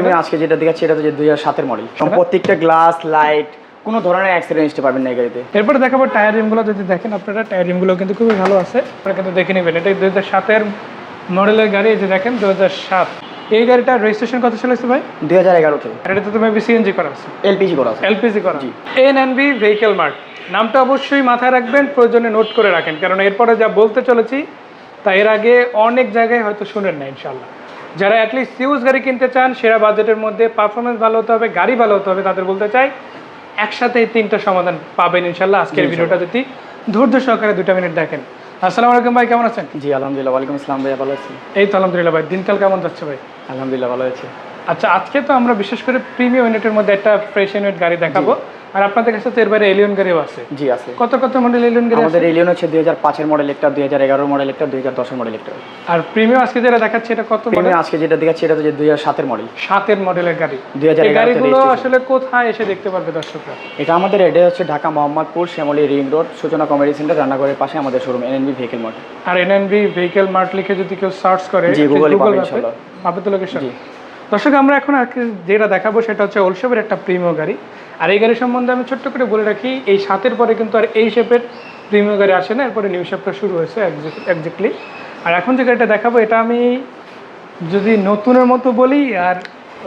আমি আজকে যেটা দেখাচ্ছি এটা হচ্ছে দুই হাজার সাতের মডেল প্রত্যেকটা গ্লাস লাইট কোনো ধরনের অ্যাক্সিডেন্ট হিসেবে পাবেন না এই গাড়িতে। এরপরে দেখাবো টায়ার রিমগুলো যদি দেখেন আপনারা টায়ার রিমগুলো কিন্তু খুবই ভালো আছে। আপনারা কিন্তু দেখে নেবেন এটা দুই হাজার সাতের মডেলের গাড়ি এই যে দেখেন দু হাজার সাত। এই গাড়িটার রেজিস্ট্রেশন কত ছিল ভাই? দুই হাজার এগারো থেকে আর এটাতে তুমি সিএনজি করা আছে। এলপিজি করা আছে। এলপিজি করা। N N B vehicle mart নামটা অবশ্যই মাথায় রাখবেন প্রয়োজনে নোট করে রাখেন। কারণ এরপরে যা বলতে চলেছি তা এর আগে অনেক জায়গায় হয়তো শুনেন না ইনশাল্লাহ যারা অ্যাটলিস্ট ইউজ গাড়ি কিনতে চান সেরা বাজেটের মধ্যে পারফরমেন্স ভালো হতে হবে গাড়ি ভালো হতে হবে তাদের বলতে চাই একসাথে এই তিনটা সমাধান পাবেন ইনশাল্লাহ আজকের ভিডিওটা যদি ধৈর্য সহকারে দুটা মিনিট দেখেন। আসসালামু আলাইকুম ভাই কেমন আছেন? জি আলহামদুলিল্লাহ ওয়ালাইকুম আসসালাম ভাইয়া ভালো আছি। এই তো আলহামদুলিল্লাহ ভাই দিনকাল কেমন যাচ্ছে ভাই? আলহামদুলিল্লাহ ভালো আছে। আচ্ছা আজকে তো আমরা বিশেষ করে প্রিমিয়াম ইউনিটের মধ্যে একটা ফ্রেশ ইউনিট গাড়ি দেখাবো। আর আপনাদের কাছে তো এর বাইরে এলিয়ন গাড়িও আছে। জি আছে। কত কত মডেল এলিয়ন গাড়ি আমাদের এলিয়ন হচ্ছে দুই হাজার পাঁচের মডেল একটা দুই হাজার এগারোর মডেল একটা দুই হাজার দশের মডেল একটা। আর প্রিমিয়াম আজকে যেটা দেখাচ্ছে এটা কত মডেল আজকে যেটা দেখাচ্ছি এটা হচ্ছে দুই হাজার সাতের মডেল সাতের মডেলের গাড়ি। 2011 এই গাড়িগুলো আসলে কোথায় এসে দেখতে পারবে দর্শকরা? এটা আমাদের এড্রেস হচ্ছে Dhaka Mohammadpur Shyamoli ring road Suchona comedy centre রান্নাঘরের পাশে আমাদের শোরুম এনএনবি ভেহিকেল মার্ট আর এনএনবি ভেহিকেল মার্ট লিখে যদি কেউ সার্চ করে Google পাবে তো লোকেশন জি। দর্শক আমরা এখন আজকে যেটা দেখাবো সেটা হচ্ছে ওলসেপের একটা প্রিমিয় গাড়ি। আর এই গাড়ি সম্বন্ধে আমি ছোট্ট করে বলে রাখি এই সাতের পরে কিন্তু আর এই শেপের প্রিমিয় গাড়ি আসে না এরপরে নিউ শেপটা শুরু হয়েছে একজাক্টলি আর এখন যে গাড়িটা দেখাবো এটা আমি যদি নতুনের মতো বলি আর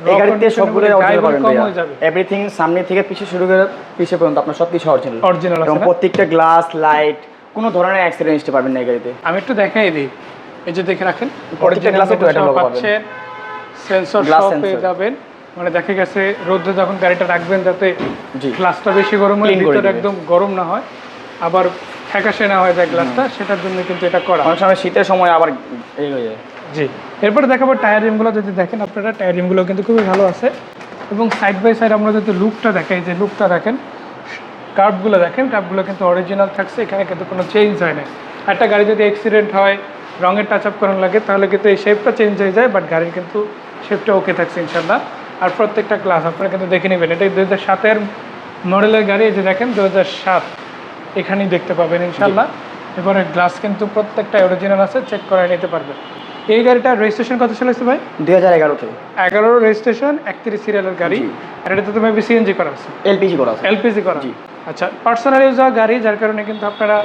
এই গাড়িতে সবগুলো অরিজিনাল পাবেন কম ভাইয়া। যাবে। এভরিথিং সামনে থেকে পিছে শুরু করে পিছে পর্যন্ত আপনার সব কিছু অরিজিনাল অরিজিনাল এবং প্রত্যেকটা গ্লাস লাইট কোনো ধরনের অ্যাক্সিডেন্ট হিসেবে পাবেন না এই গাড়িতে। আমি একটু দেখাই দিই। এই যে দেখে রাখেন প্রত্যেকটা। পাচ্ছেন। সেন্সর সহ পেয়ে। যাবেন। মানে দেখা গেছে রোদে যখন গাড়িটা রাখবেন যাতে গ্লাসটা বেশি গরম হয় Clean ভিতরে একদম গরম না হয় আবার ফ্যাকাশে না হয়ে যায় গ্লাসটা সেটার জন্য কিন্তু এটা করা। অনেক সময় শীতের সময় আবার এই হয়ে যায়। জি। এরপরে দেখাবো টায়ার রিমগুলো যদি দেখেন আপনারা টায়ার রিমগুলো কিন্তু খুবই ভালো আছে। এবং সাইড বাই সাইড আমরা যদি লুকটা দেখাই যে লুকটা দেখেন কার্ভগুলো দেখেন কার্ভগুলো কিন্তু অরিজিনাল থাকছে এখানে কিন্তু কোনো চেঞ্জ হয় না একটা গাড়ি যদি অ্যাক্সিডেন্ট হয় রঙের টাচ আপ করানো লাগে তাহলে কিন্তু এই শেপটা চেঞ্জ হয়ে যায় বাট গাড়ির কিন্তু শেপটা ওকে থাকছে ইনশাল্লাহ আর প্রত্যেকটা ক্লাস আপনারা কিন্তু দেখে নেবেন। এটা দু হাজার সাতের মডেলের গাড়ি এই যে দেখেন দু হাজার সাত এখানেই দেখতে পাবেন ইনশাল্লাহ এবারে গ্লাস কিন্তু প্রত্যেকটা অরিজিনাল আছে চেক করে নিতে পারবেন। এই গাড়িটার রেজিস্ট্রেশন কত ছিল ভাই? দুই হাজার এগারো থেকে এগারো রেজিস্ট্রেশন একত্রিশ সিরিয়ালের গাড়ি। আর এটাতে তুমি সিএনজি করা আছে। এলপিজি করা আছে। এলপিজি করা। আচ্ছা পার্সোনাল ইউজ হওয়া গাড়ি যার কারণে কিন্তু আপনারা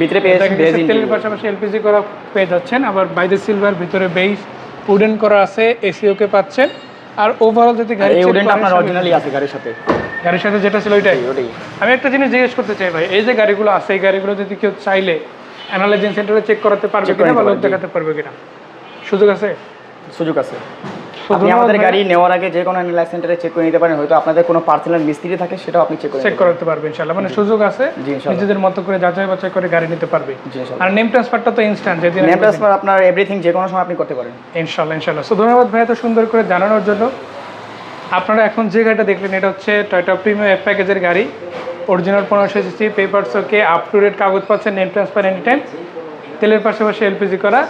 ভিতরে পেয়ে বেজ তেলের পাশাপাশি এলপিজি করা পেয়ে যাচ্ছেন। আবার বাইরে সিলভার ভিতরে বেইস উডেন করা আছে এসিওকে পাচ্ছেন। আর ওভারঅল যদি গাড়ি এই উডেনটা আপনার অরিজিনালি আছে গাড়ির সাথে। গাড়ির সাথে যেটা ছিল ওইটাই। ওটাই আমি একটা জিনিস জিজ্ঞেস করতে চাই ভাই এই যে গাড়িগুলো আছে এই গাড়িগুলো যদি কেউ চাইলে অ্যানালাইজিং সেন্টারে চেক করাতে পারবে কিনা বা লোক। দেখাতে পারবে কিনা? সুযোগ আছে? সুযোগ আছে। আপনি আমাদের গাড়ি নেওয়ার আগে যে কোনো অ্যানালাইজ সেন্টারে চেক করে নিতে পারেন হয়তো আপনাদের কোনো পার্সোনাল মিস্ত্রি থাকে সেটাও আপনি চেক করে চেক করতে পারবেন ইনশাল্লাহ মানে সুযোগ আছে নিজেদের মতো করে যাচাই বাছাই করে গাড়ি নিতে পারবে। আর নেম ট্রান্সফারটা তো ইনস্ট্যান্ট যেদিন নেম ট্রান্সফার আপনার এভরিথিং যে কোনো সময় আপনি করতে পারেন। ইনশাল্লাহ ইনশাল্লাহ সো ধন্যবাদ ভাই এত সুন্দর করে জানানোর জন্য। আপনারা এখন যে গাড়িটা দেখলেন এটা হচ্ছে টয়টা প্রিমিয়াম এফ প্যাকেজের গাড়ি। অরিজিনাল পনেরোশো CC papers okay up to date কাগজ পাচ্ছেন নেম ট্রান্সফার এনি টাইম তেলের পাশাপাশি এলপিজি করা।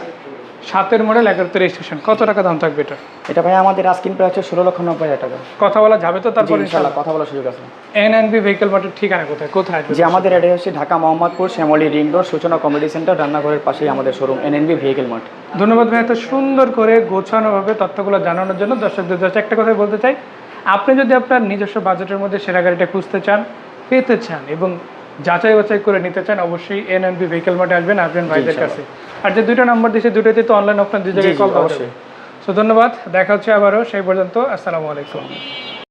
সাতের মডেল একাত্তর রেজিস্ট্রেশন কত টাকা দাম থাকবে এটা? এটা ভাই আমাদের আস্কিন প্রায় হচ্ছে ষোলো লক্ষ নব্বই হাজার টাকা। কথা বলা যাবে তো তারপর ইনশাল্লাহ কথা বলার সুযোগ আছে। এন এন বি ভেহিকেল মার্টের ঠিকানা কোথায়? কোথায় যে আমাদের অ্যাড্রেস হচ্ছে Dhaka Mohammadpur Shyamoli ring road Suchona comedy centre রান্নাঘরের পাশেই আমাদের শোরুম এনএনবি ভেহিকেল মার্ট ধন্যবাদ ভাই এত সুন্দর করে গোছানোভাবে তথ্যগুলো জানানোর জন্য। দর্শকদের কাছে একটা কথাই বলতে চাই আপনি যদি আপনার নিজস্ব বাজেটের মধ্যে সেরা গাড়িটা খুঁজতে চান পেতে চান এবং যাচাই বাছাই করে নিতে চান অবশ্যই এন এন বি ভেহিকেল মার্টে আসবেন আসবেন ভাইদের কাছে। আর যে দুইটা নাম্বার দিয়েছে দুইটাতে তো অনলাইন অফলাইন দুই জায়গায় কল। অবশ্যই সো ধন্যবাদ দেখা হচ্ছে আবারও সেই পর্যন্ত আসসালামু আলাইকুম